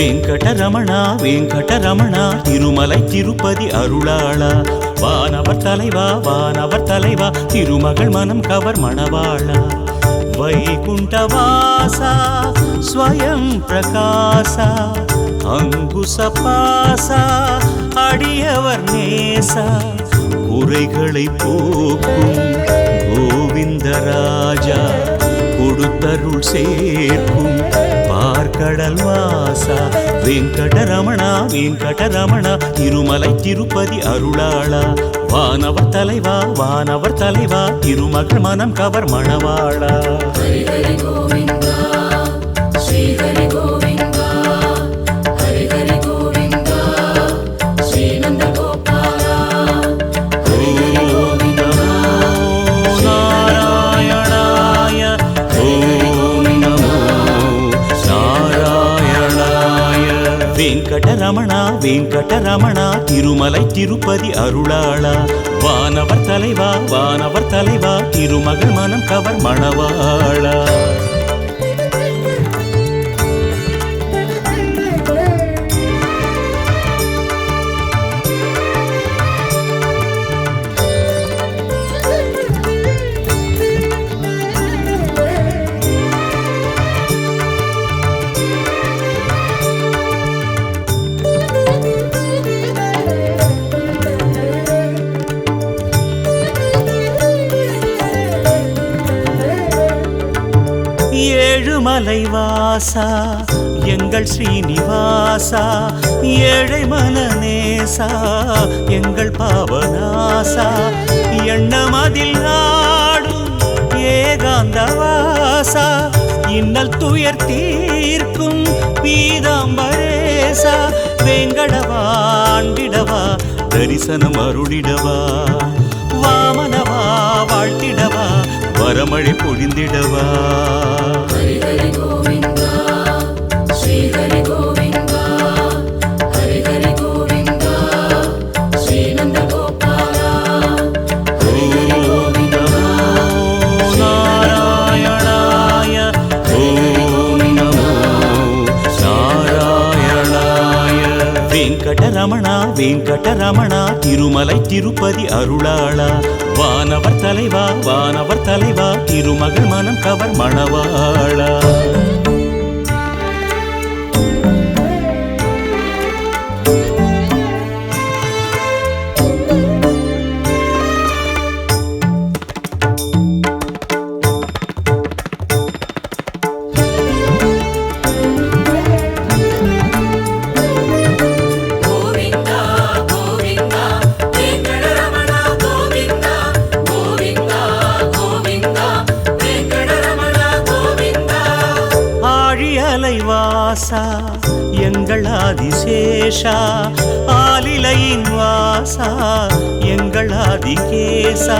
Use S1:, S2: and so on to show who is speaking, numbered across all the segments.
S1: வெங்கடரமணா வெங்கடரமணா திருமலை திருப்பதி அருளாளா. வானவர் தலைவா வானவர் தலைவா திருமகள் மனம் கவர் மணவாளா. வைகுண்டவாசா ஸ்வயம் பிரகாசா. அங்குசபாசா அடியவர் நேசா. குறைகளை போக்கும் கோவிந்தராஜா. கொடுத்தருள் சேர்க்கும். பார்க்கடல் வாசா வெங்கடரமணா வெங்கடரமணா திருமலை திருப்பதி அருளாளா. வானவர் தலைவா வானவர் தலைவா திருமகள் மனம் கவர் மணவாளா. வெங்கடரமணா வெங்கடரமணா திருமலை திருப்பதி அருளாளா. வானவர் தலைவா வானவர் தலைவா திருமகள் மனம் கவர் மணவாளா. ஏழுமலை வாசா எங்கள் ஸ்ரீனிவாசா ஏழை மனநேசா எங்கள் பாவநாசா. எண்ணமதில் நாடும் ஏகாந்தவாசா இன்னல் துயர் தீர்க்கும் பீதாம்பரேசா. வெங்கடவாண்டிடவா தரிசனம் அருளிடவா. வாமன வரமழை பொழிந்திடவா? வெங்கடரமணா வெங்கடரமணா திருமலை திருப்பதி அருளாளா. வானவர் தலைவா வானவர் தலைவா திருமகள் மனம் கவர் மணவாளா. ஆதிசேஷா ஆலிலையின் வாசா எங்கள் ஆதிகேசா.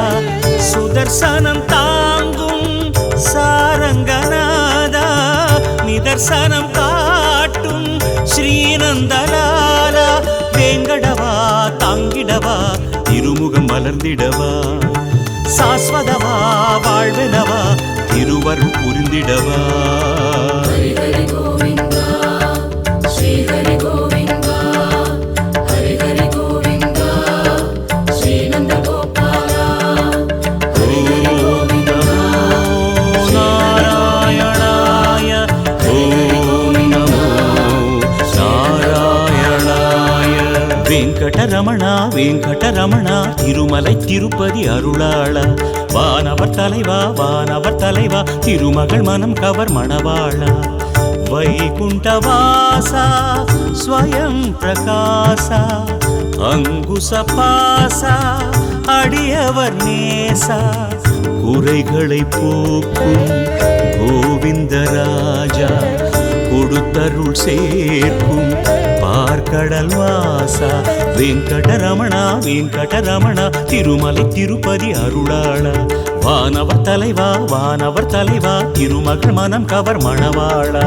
S1: சுதர்சனம் தாங்கும் சாரங்கநாதா நிதர்சனம் காட்டும் ஸ்ரீநந்தலாலா வேங்கடவா தாங்கிடவா திருமுகம் மலர்ந்திடவா. சாஸ்வதவா வாழ்வெனவா திருவருள் புரிந்திடவா. வெங்கடரமணா திருமலை திருப்பதி அருளாளா. வானவர் தலைவா வானவர் தலைவா திருமகள் மனம் கவர் மணவாளா. வைகுண்டவாசா ஸ்வயம் பிரகாசா அங்குசபாசா அடியவர் நேசா. குறைகளை போக்கும் கோவிந்தராஜா கொடுத்தருள் சேர்க்கும். பார்க்கடல் வாசா வெங்கடரமணா வெங்கடரமணா திருமலை திருப்பதி அருளாளா. வானவர் தலைவா வானவர் தலைவா திருமகள் மனம் கவர் மணவாளா.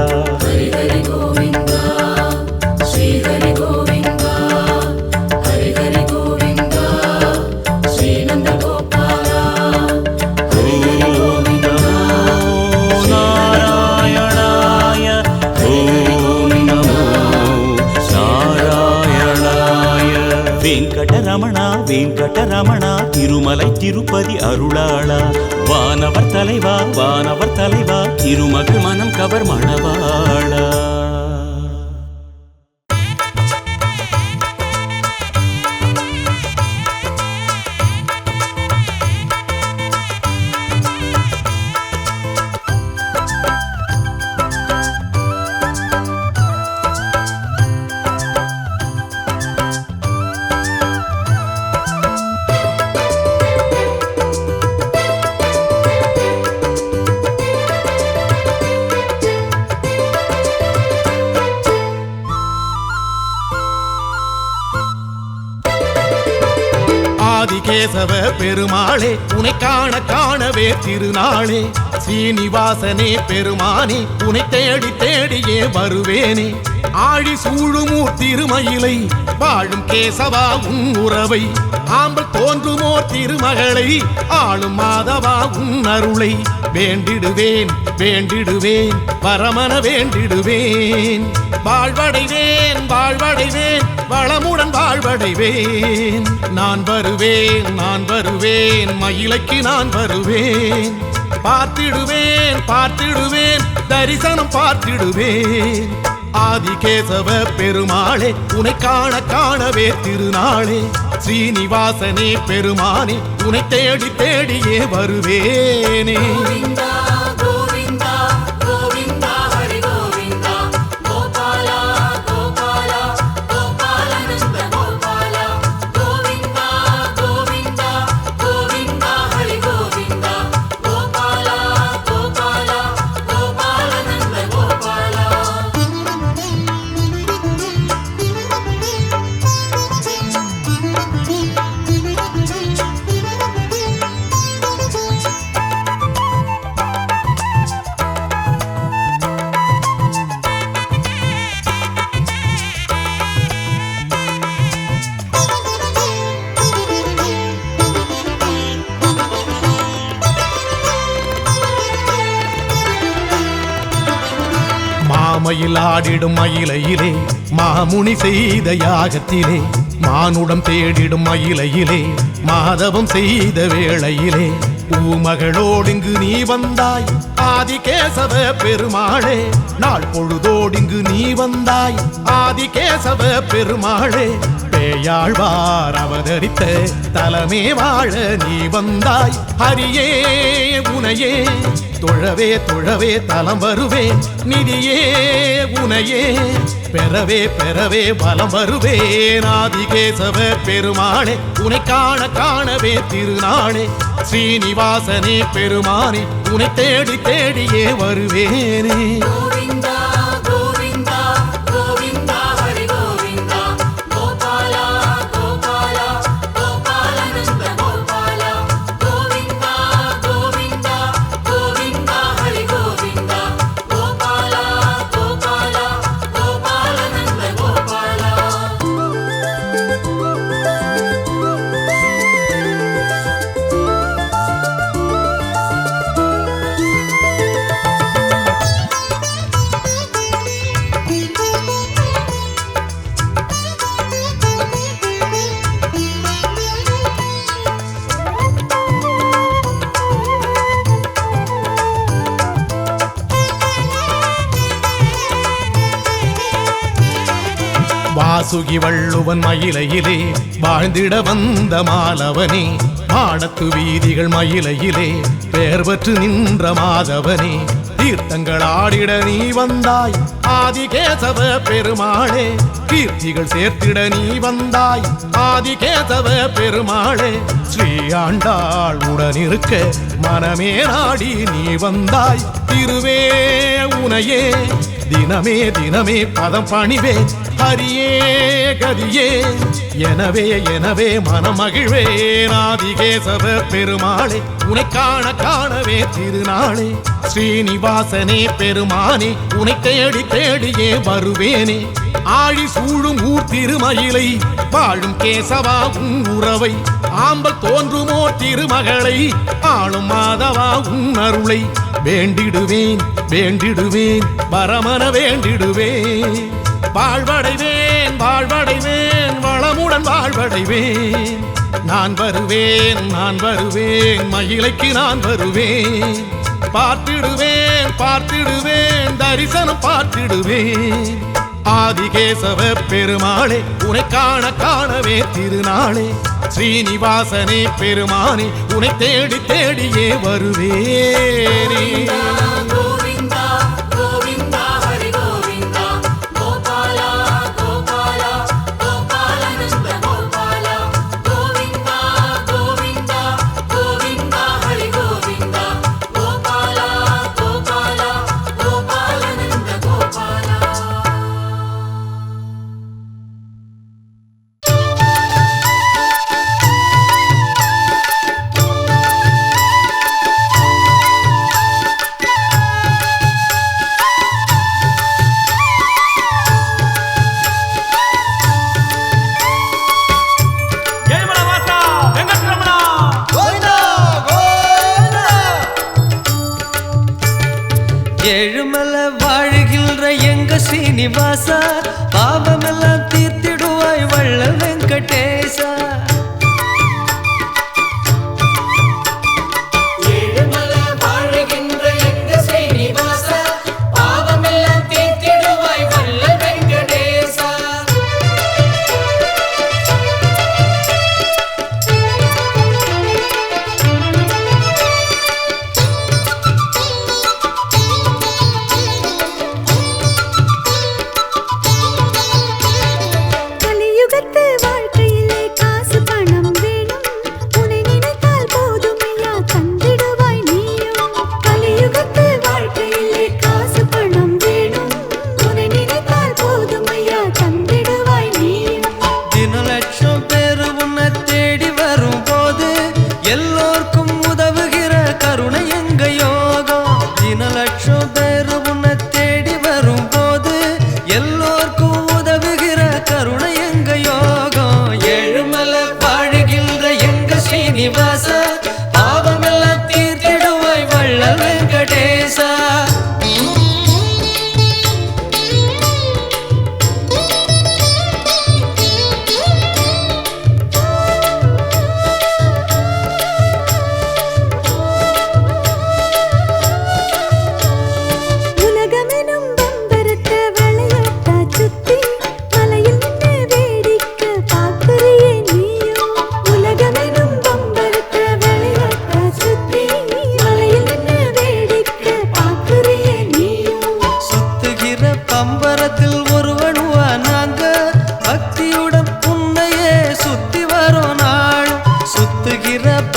S1: திருப்பதி அருளாளா. வானவர் தலைவா வானவர் தலைவா. திருமகள் மனம் கவர் மணவாளா.
S2: கேசவ பெருமாளே உனை காண காணவே திருநாளே. சீனிவாசனே பெருமானே உனை தேடி தேடியே வருவேனே. ஆழி சூழுமூர் திருமயிலை வாழும் கேசவா உன் உறவை. ஆம்பல் தோன்றுமோ திருமகளை ஆளும் மாதவா உன் அருளை. வேண்டிடுவேன் வேண்டிடுவேன் பரமன வேண்டிடுவேன். வாழ்வடைவேன் வாழ்வடைவேன் வளமுடன் வாழ்வடைவேன். நான் வருவேன் நான் வருவேன் மயிலைக்கு நான் வருவேன். பார்த்திடுவேன் பார்த்திடுவேன் தரிசனம் பார்த்திடுவேன். ஆதிகேசவ பெருமாளே உனை காண காணவே திருநாளே. ஸ்ரீனிவாசனே பெருமானே உனை தேடி தேடியே வருவேனே. மாமையில் ஆடிடும் மயிலையிலே மாமுனி செய்த யாகத்திலே மானுடம் தேடிடும் மயிலையிலே மாதவம் செய்த வேளையிலே. பூமகளோடிங்கு நீ வந்தாய் ஆதிகேசவ பெருமாளே. நாள் பொழுதோடிங்கு நீ வந்தாய் ஆதிகேசவ பெருமாளே. பேயாழ்வார் அவதரித்த தலமே வாழ நீ வந்தாய். ஹரியே உனையே தொழவே தொழவே தலம் வருவேன் நிதியே உனையே பெறவே பெறவே பலம் வருவேன் ஆதிகேசவ பெருமாளே உனை காண காணவே திருநாளே. ஸ்ரீனிவாசனே பெருமானே உனை தேடி தேடியே வருவேனே. வாசுகி வள்ளுவன் மயிலையிலே வாழ்ந்திட வந்த மாலவனே மாடத்து வீதிகள் மயிலையிலே பெயர் பெற்று நின்ற மாதவனே. தீர்த்தங்கள் ஆடிட நீ வந்தாய் ஆதிகேசவ பெருமாளே கீர்த்திகள் சேர்த்திட நீ வந்தாய். ஆதிகேசவ பெருமாளே ஸ்ரீ ஆண்டாள் உடனிருக்க மனமே நாடி நீ வந்தாய். திருவே உனையே தினமே தினமே பதம் பணிவே ஹரியே கதியே எனவே எனவே மனமகிழ்வே நாதிகேசவ பெருமாளே உனை காண காணவே திருநாளே. ஸ்ரீனிவாசனே பெருமானே உனை தேடி தேடியே வருவேனே. ஆழி சூழும் ஊர் திருமயிலை வாழும் கேசவா உன் உறவை ஆம்பல் தோன்றுமோ திருமகளை ஆளும் மாதவா உன் அருளை. வேண்டிடுவேன் வேண்டிடுவேன் பரமன வேண்டிடுவேன். வாழ்வடைவேன் வாழ்வடைவேன் வளமுடன் வாழ்வடைவேன். நான் வருவேன் நான் வருவேன் மகிழைக்கு நான் வருவேன். பார்த்திடுவேன் பார்த்திடுவேன் தரிசனம் பார்த்திடுவேன். ஆதிகேசவ பெருமாளே உனை காண காணவே திருநாளே. ஸ்ரீனிவாசனே பெருமானே உனை தேடி தேடியே வருவேனே.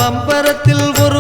S3: தாம்பரத்தில் ஒரு